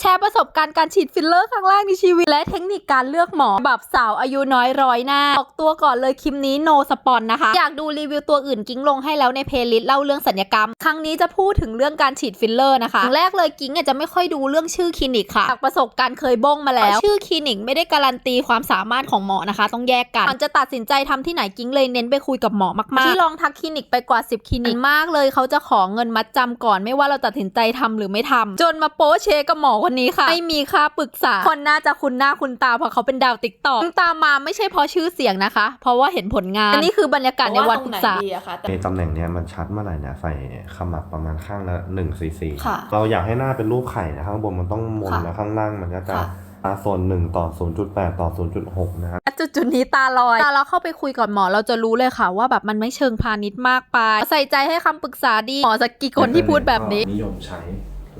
แชร์ประสบการณ์การฉีดฟิลเลอร์ครั้งแรกในชีวิต และเทคนิคการเลือกหมอแบบสาวอายุน้อยร้อยหน้า ออกตัวก่อนเลยคลิปนี้โนสปอนนะคะ อยากดูรีวิวตัวอื่นกิ้งลงให้แล้วในเพลย์ลิสต์เล่าเรื่องสัญญกรรม ครั้งนี้จะพูดถึงเรื่องการฉีดฟิลเลอร์นะคะแรกเลยกิ้งอาจจะไม่ค่อยดูเรื่องชื่อคลินิกค่ะจากประสบการณ์เคยบ้งมาแล้ว ชื่อคลินิกไม่ได้การันตีความสามารถของหมอนะคะ ต้องแยกกันก่อนจะตัดสินใจทำที่ไหนกิ้งเลยเน้นไปคุยกับหมอมากๆที่ลองทักคลินิกไปกว่า 10คลินิกมากเลยเขาจะขอเงินมัดจำก่อน ไม่ว่าเราตัดสินใจทำหรือไม่ทำจนมาโป๊เชกับหมอคนนี้ค่ะ ไม่มีค่าปรึกษา คนน่าจะคุ้นหน้าคุ้นตาเพราะเขาเป็นดาวติ๊กต็อกตามมาไม่ใช่เพราะชื่อเสียงนะคะ เพราะว่าเห็นผลงาน อันนี้คือบรรยากาศในวันปรึกษาดีอะคะแต่ในตำแหน่งเนี้ยมันชัดเมื่อไหร่เนี่ยใส่ขมับประมาณข้างละหนึ่งซีซีค่ะเราอยากให้หน้าเป็นรูปไข่นะข้างบนมันต้องมนค่ะนะข้างล่างมันก็จะค่ะตาส่วนหนึ่งต่อศูนย์จุดแปดต่อศูนย์จุดหกนะครับจุดจุดๆนี้ตาลอย ตาเราเข้าไปคุยก่อนหมอเราจะรู้เลยค่ะ ว่าแบบมันไม่เชิงพาณิชย์มากไป ใส่ใจให้คำปรึกษาดี หมอสักกี่คนที่พูดแบบนี้นิยมใช้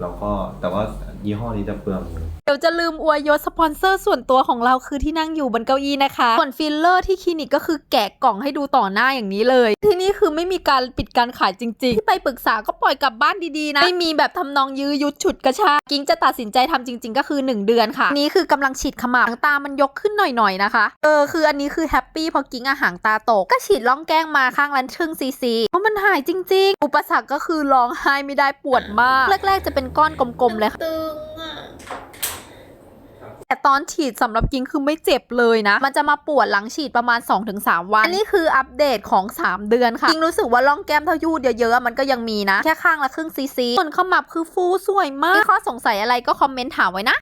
แล้วก็แต่ว่ายี่ห้อนี้จะเปลืองเดี๋ยวจะลืมอวยยศสปอนเซอร์ส่วนตัวของเราคือที่นั่งอยู่บนเก้าอี้นะคะ ส่วนฟิลเลอร์ที่คลินิกก็คือแกะกล่องให้ดูต่อหน้าอย่างนี้เลย ที่นี่คือไม่มีการปิดการขายจริง ๆ ที่ไปปรึกษาก็ปล่อยกลับบ้านดีๆนะ ไม่มีแบบทำนองยื้อยุดฉุดกระชากกิ้งจะตัดสินใจทำจริง ๆ ก็คือ 1 เดือนค่ะ นี่คือกำลังฉีดขมับหางตามันยกขึ้นหน่อยๆนะคะ เออคืออันนี้คือแฮปปี้พอกิ้งอาหางตาตกก็ฉีดล่องแก้งมาข้างละครึ่งซีซีเมันหายจริง ๆ อุปสรรคก็คือร้องไห้ไม่ได้ปวดมาก แรก ๆ จะเป็นก้อนกลมๆเลยค่ะ ตึงอะแต่ตอนฉีดสำหรับกิ้งคือไม่เจ็บเลยนะ มันจะมาปวดหลังฉีดประมาณ 2-3 วัน อันนี้คืออัปเดตของ 3 เดือนค่ะกิ้งรู้สึกว่าร่องแก้มเท่ายูดเยอะๆมันก็ยังมีนะ แค่ข้างละครึ่งซีซีส่วนขมับคือฟูสวยมากมีข้อสงสัยอะไรก็คอมเมนต์ถามไว้นะ